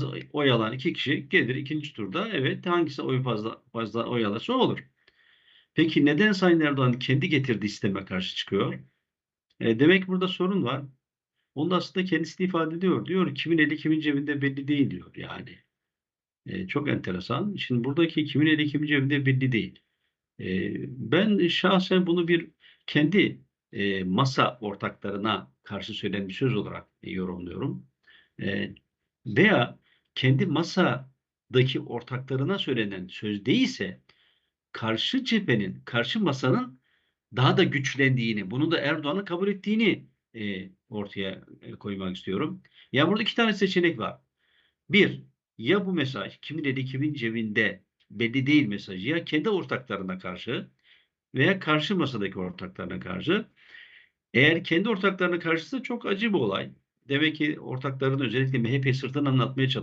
fazla oy alan iki kişi gelir ikinci turda evet hangisi oy fazla fazla oy alırsa olur. Peki neden Sayın Erdoğan kendi getirdiği sisteme karşı çıkıyor? E, demek burada sorun var. Onu da aslında kendisi de ifade ediyor. Diyor kimin eli kimin cebinde belli değil diyor yani. E, çok enteresan. Şimdi buradaki kimin eli kimin cebinde belli değil. E, ben şahsen bunu bir kendi e, masa ortaklarına karşı söylenen bir söz olarak e, yorumluyorum. E, veya kendi masadaki ortaklarına söylenen söz değilse karşı cephenin, karşı masanın daha da güçlendiğini, bunu da Erdoğan'ın kabul ettiğini e, ortaya e, koymak istiyorum. Ya burada iki tane seçenek var. Bir, ya bu mesaj kimin eli kimin cebinde belli değil mesajı ya kendi ortaklarına karşı veya karşı masadaki ortaklarına karşı. Eğer kendi ortaklarına karşısa çok acı bir olay. Demek ki ortakların özellikle MHP sırtını anlatmaya çalışıyor.